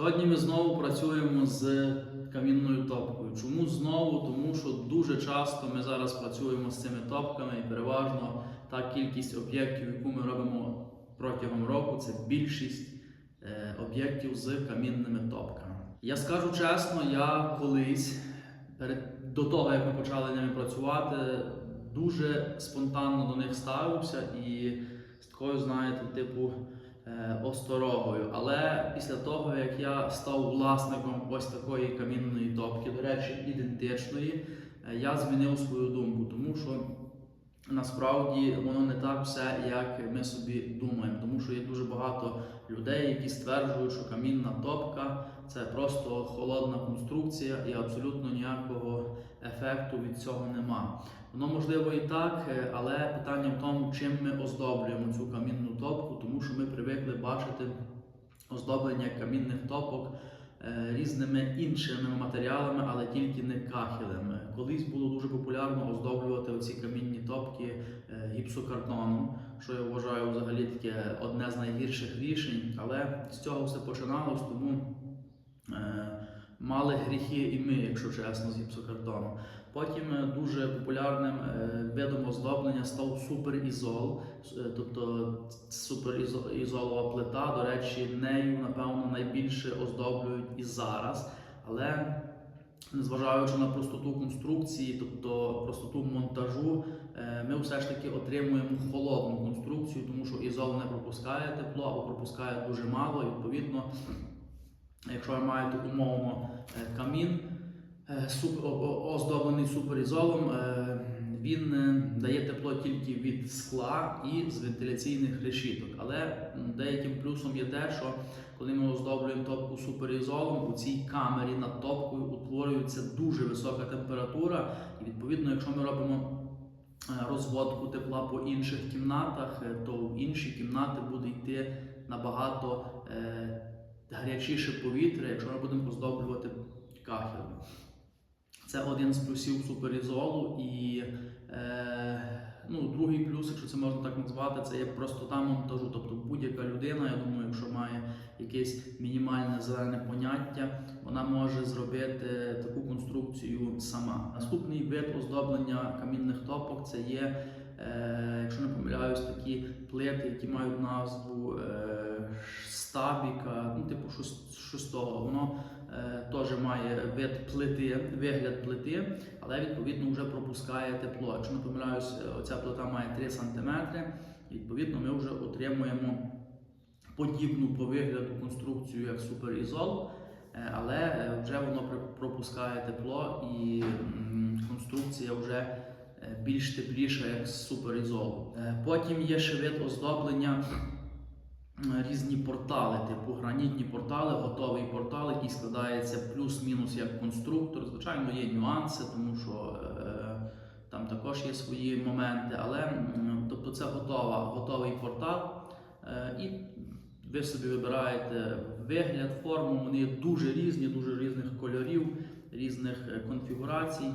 Сьогодні ми знову працюємо з камінною топкою. Чому знову? Тому що дуже часто ми зараз працюємо з цими топками і переважно та кількість об'єктів, яку ми робимо протягом року, це більшість е, об'єктів з камінними топками. Я скажу чесно, я колись до того, як ми почали ними працювати, дуже спонтанно до них ставився і з такою, знаєте, типу осторогою. Але після того, як я став власником ось такої камінної топки, до речі, ідентичної, е, я змінив свою думку, тому що насправді воно не так все, як ми собі думаємо. Тому що є дуже багато людей, які стверджують, що камінна топка це просто холодна конструкція і абсолютно ніякого ефекту від цього нема. Воно можливо і так, е, але питання в тому, чим ми оздоблюємо цю камінну топку, тому що ми привикли бачити оздоблення камінних топок е, різними іншими матеріалами, але тільки не кахелем. Колись було дуже популярно оздоблювати оці камінні топки е, гіпсокартоном, що я вважаю взагалі таке одне з найгірших рішень. Але з цього все починалось, тому мали гріхи і ми, якщо чесно, з гіпсокартону. Потім е, дуже популярним е, видом оздоблення став суперізол, Е, тобто суперізолова плита. До речі, нею, напевно, найбільше оздоблюють і зараз. Але незважаючи на простоту конструкції, тобто простоту монтажу, е, ми все ж таки отримуємо холодну конструкцію, тому що ізол не пропускає тепло або пропускає дуже мало. І відповідно, якщо ви маєте умовно е, камін е, оздоблений суперізолом, е, він дає тепло тільки від скла і з вентиляційних решіток. Але деяким плюсом є те, що коли ми оздоблюємо топку суперізолом, у цій камері над топкою утворюється дуже висока температура, і відповідно, якщо ми робимо розводку тепла по інших кімнатах, то в інші кімнати буде йти набагато е, гарячіше повітря, якщо ми будемо оздоблювати кахелем. Це один з плюсів суперізолу. І е, ну, другий плюс, якщо це можна так назвати, це є простота монтажу. Тобто будь-яка людина, я думаю, якщо має якесь мінімальне зелене поняття, вона може зробити таку конструкцію сама. Наступний вид оздоблення камінних топок це є, е, якщо не помиляюсь, такі плити, які мають назву е, стабіка, ну, типу шос- шостого. Воно е, теж має вид плити, вигляд плити, але відповідно вже пропускає тепло. Якщо не помиляюсь, е, оця плита має 3 см, відповідно ми вже отримуємо подібну по вигляду конструкцію, як суперізол, е, але е, вже воно пропускає тепло і конструкція вже більш тепліша, як. Е, Потім є ще вид оздоблення різні портали, типу гранітні портали, готовий портал, який складається плюс-мінус як конструктор. Звичайно, є нюанси, тому що е, там також є свої моменти, але тобто це готова, готовий портал. Е, і ви собі вибираєте вигляд, форму, вони дуже різні, дуже різних кольорів, різних е, конфігурацій.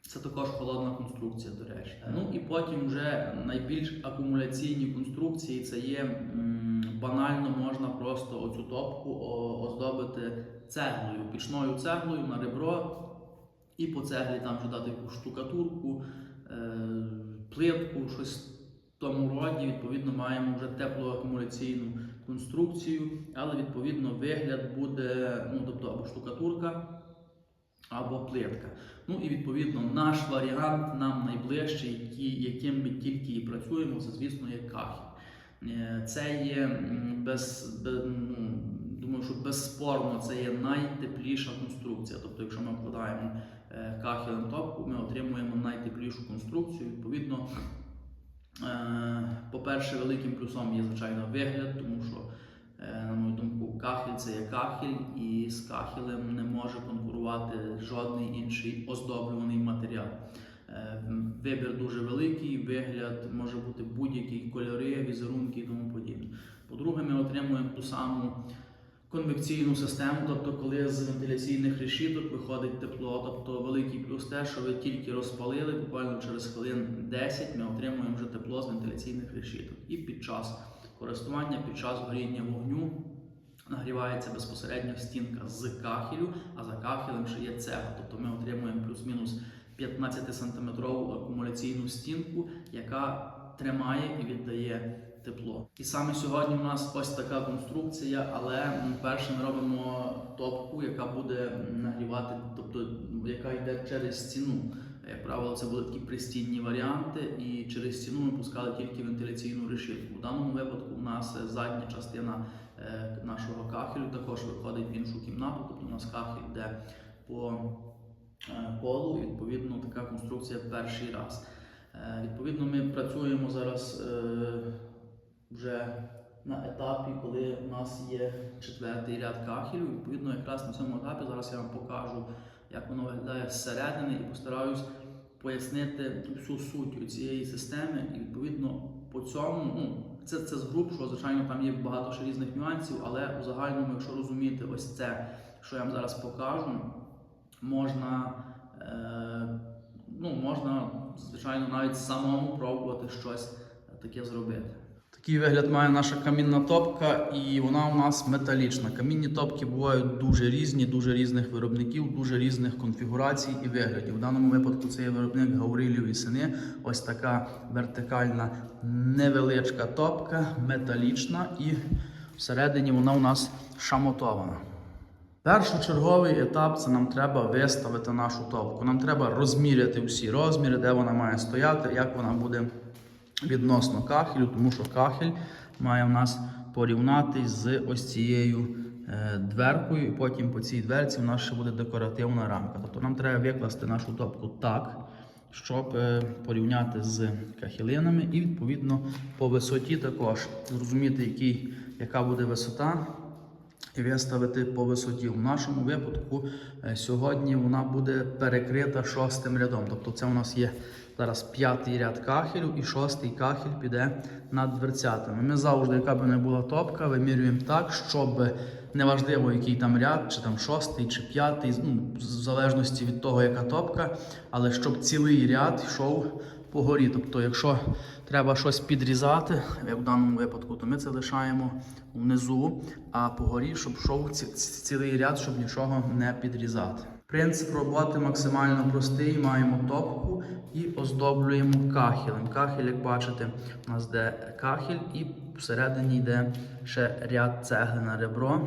Це також холодна конструкція, до речі. Ну і потім вже найбільш акумуляційні конструкції це є банально можна просто оцю топку оздобити цеглою, пічною цеглою на ребро, і по цеглі там вже дати якусь штукатурку, е, плитку, щось в тому роді. Відповідно, маємо вже теплоакумуляційну конструкцію, але відповідно вигляд буде, ну тобто або штукатурка, або плитка. Ну і відповідно наш варіант нам найближчий, яким ми тільки і працюємо, це звісно є кахель. Е, Це є без, ну, думаю, що безспорно це є найтепліша конструкція. Тобто, якщо ми вкладаємо е, кахелем топку, ми отримуємо найтеплішу конструкцію. Відповідно, е, по-перше, великим плюсом є звичайно вигляд, тому що, на мою думку, кахель це є кахель, і з кахелем не може конкурувати жодний інший оздоблюваний матеріал. Е, Вибір дуже великий, вигляд може бути будь-які кольори, візерунки і тому подібне. По-друге, ми отримуємо ту саму конвекційну систему, тобто коли з вентиляційних решіток виходить тепло. Тобто великий плюс те, що ви тільки розпалили, буквально через хвилин 10 ми отримуємо вже тепло з вентиляційних решіток. І під час користування, під час горіння вогню нагрівається безпосередньо стінка з кахелю, а за кахелем ще є цегла. Тобто ми отримуємо плюс-мінус 15-сантиметрову акумуляційну стінку, яка тримає і віддає тепло. І саме сьогодні у нас ось така конструкція, але перше ми робимо топку, яка буде нагрівати, тобто яка йде через стіну. Як правило, це були такі пристінні варіанти, і через стіну ми пускали тільки вентиляційну решітку. В даному випадку у нас задня частина е, нашого кахелю також виходить в іншу кімнату, тобто у нас кахель йде по е, полу, відповідно, така конструкція перший раз. Е, Відповідно, ми працюємо зараз е, вже на етапі, коли у нас є четвертий ряд кахелю. Відповідно, якраз на цьому етапі зараз я вам покажу, як воно виглядає зсередини, і постараюсь пояснити всю суть цієї системи. І відповідно по цьому, ну це, це з груп, що звичайно там є багато ще різних нюансів, але у загальному, якщо розуміти ось це, що я вам зараз покажу, можна. Е, ну, можна, звичайно, навіть самому пробувати щось таке зробити. Такий вигляд має наша камінна топка, і вона у нас металічна. Камінні топки бувають дуже різні, дуже різних виробників, дуже різних конфігурацій і виглядів. В даному випадку це є виробник Гаврилів і сини. Ось така вертикальна невеличка топка, металічна, і всередині вона у нас шамотована. Першочерговий етап це нам треба виставити нашу топку. Нам треба розміряти всі розміри, де вона має стояти, як вона буде відносно кахелю, тому що кахель має в нас порівнятись з ось цією е, дверкою, і потім по цій дверці в нас ще буде декоративна рамка. Тобто нам треба викласти нашу топку так, щоб е, порівняти з кахелинами, і відповідно по висоті також зрозуміти, який, яка буде висота виставити по висоті. В нашому випадку е, сьогодні вона буде перекрита шостим рядом. Тобто це у нас є зараз п'ятий ряд кахелю і шостий кахель піде над дверцятами. Ми завжди, яка б не була топка, вимірюємо так, щоб неважливо, який там ряд, чи там шостий, чи п'ятий, ну, в залежності від того, яка топка, але щоб цілий ряд йшов по горі. Тобто, якщо треба щось підрізати, як в даному випадку, то ми це лишаємо внизу, а по горі, щоб йшов ці- ці- цілий ряд, щоб нічого не підрізати. Принцип роботи максимально простий. Маємо топку і оздоблюємо кахелем. Кахель, як бачите, у нас йде кахель, і всередині йде ще ряд цегли на ребро.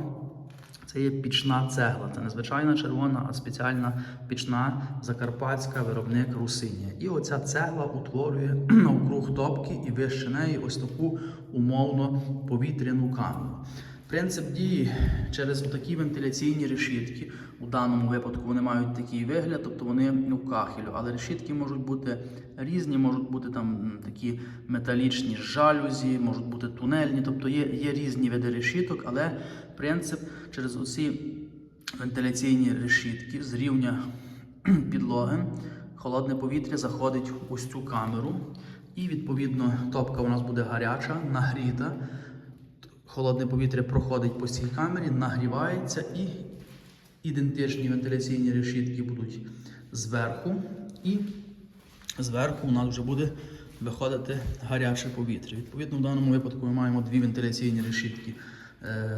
Це є пічна цегла. Це не звичайна червона, а спеціальна пічна закарпатська виробник Русинія. І оця цегла утворює навкруг топки і вище неї ось таку умовно повітряну камеру. Принцип дії через такі вентиляційні решітки. У даному випадку вони мають такий вигляд, тобто вони ну, кахелю, але решітки можуть бути різні, можуть бути там такі металічні жалюзі, можуть бути тунельні, тобто є, є різні види решіток, але принцип через оці вентиляційні решітки з рівня підлоги холодне повітря заходить в ось цю камеру, і відповідно топка у нас буде гаряча, нагріта. Холодне повітря проходить по цій камері, нагрівається і ідентичні вентиляційні решітки будуть зверху, і зверху у нас вже буде виходити гаряче повітря. Відповідно, в даному випадку ми маємо дві вентиляційні решітки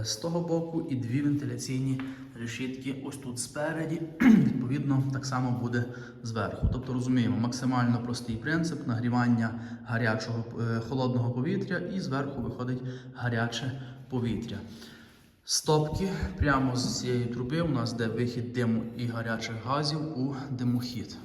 з того боку і дві вентиляційні решітки ось тут спереді. Відповідно, так само буде зверху. Тобто розуміємо максимально простий принцип нагрівання гарячого е, холодного повітря, і зверху виходить гаряче повітря. Стопки прямо з цієї труби у нас де вихід диму і гарячих газів у димохід.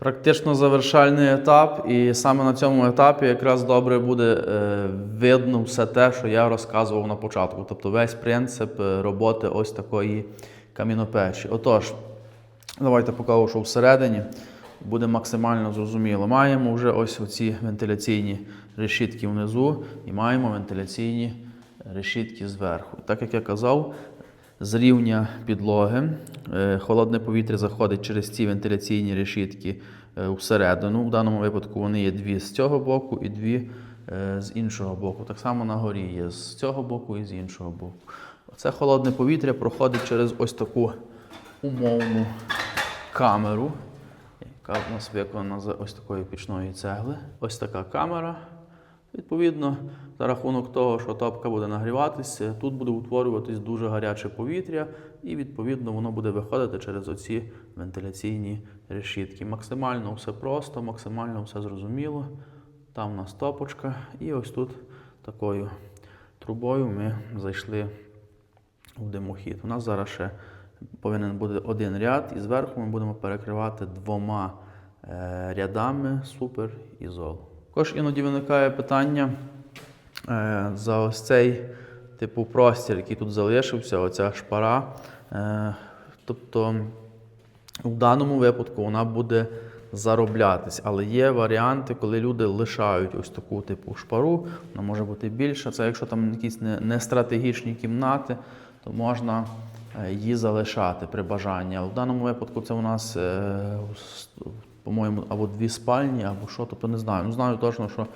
Практично завершальний етап, і саме на цьому етапі якраз добре буде е, видно все те, що я розказував на початку. Тобто весь принцип е, роботи ось такої камінопечі. Отож, давайте покажу, що всередині буде максимально зрозуміло. Маємо вже ось оці вентиляційні решітки внизу і маємо вентиляційні решітки зверху. Так як я казав, з рівня підлоги. Е, Холодне повітря заходить через ці вентиляційні решітки е, всередину. В даному випадку вони є дві з цього боку і дві е, з іншого боку. Так само на горі є з цього боку і з іншого боку. Це холодне повітря проходить через ось таку умовну камеру, яка в нас виконана з ось такої пічної цегли. Ось така камера. Відповідно, за рахунок того, що топка буде нагріватися, тут буде утворюватись дуже гаряче повітря, і відповідно воно буде виходити через оці вентиляційні решітки. Максимально все просто, максимально все зрозуміло. Там у нас топочка, і ось тут такою трубою ми зайшли в димохід. У нас зараз ще повинен бути один ряд, і зверху ми будемо перекривати двома е, рядами супер і зол. Також іноді виникає питання е, за ось цей типу простір, який тут залишився, оця шпара. Е, тобто в даному випадку вона буде зароблятись, але є варіанти, коли люди лишають ось таку типу шпару, вона може бути більша. Це якщо там якісь не, не стратегічні кімнати, то можна е, її залишати при бажанні. Але в даному випадку це у нас, по-моєму, або дві спальні, або що, тобто не знаю. Ну знаю точно, що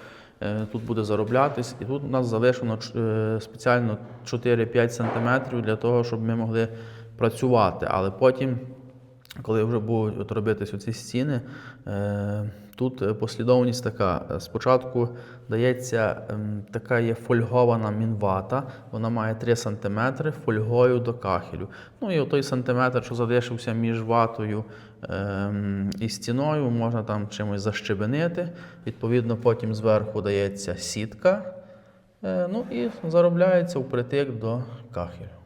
е, тут буде зароблятись, і тут у нас залишено е, спеціально 4-5 см для того, щоб ми могли працювати. Але потім коли вже будуть робитись оці стіни, е, тут послідовність така. Спочатку дається ем, така є фольгована мінвата, вона має 3 см фольгою до кахелю. Ну і той сантиметр, що залишився між ватою і стіною, можна там чимось защебенити. Відповідно, потім зверху дається сітка. Е, Ну і заробляється впритик до кахелю.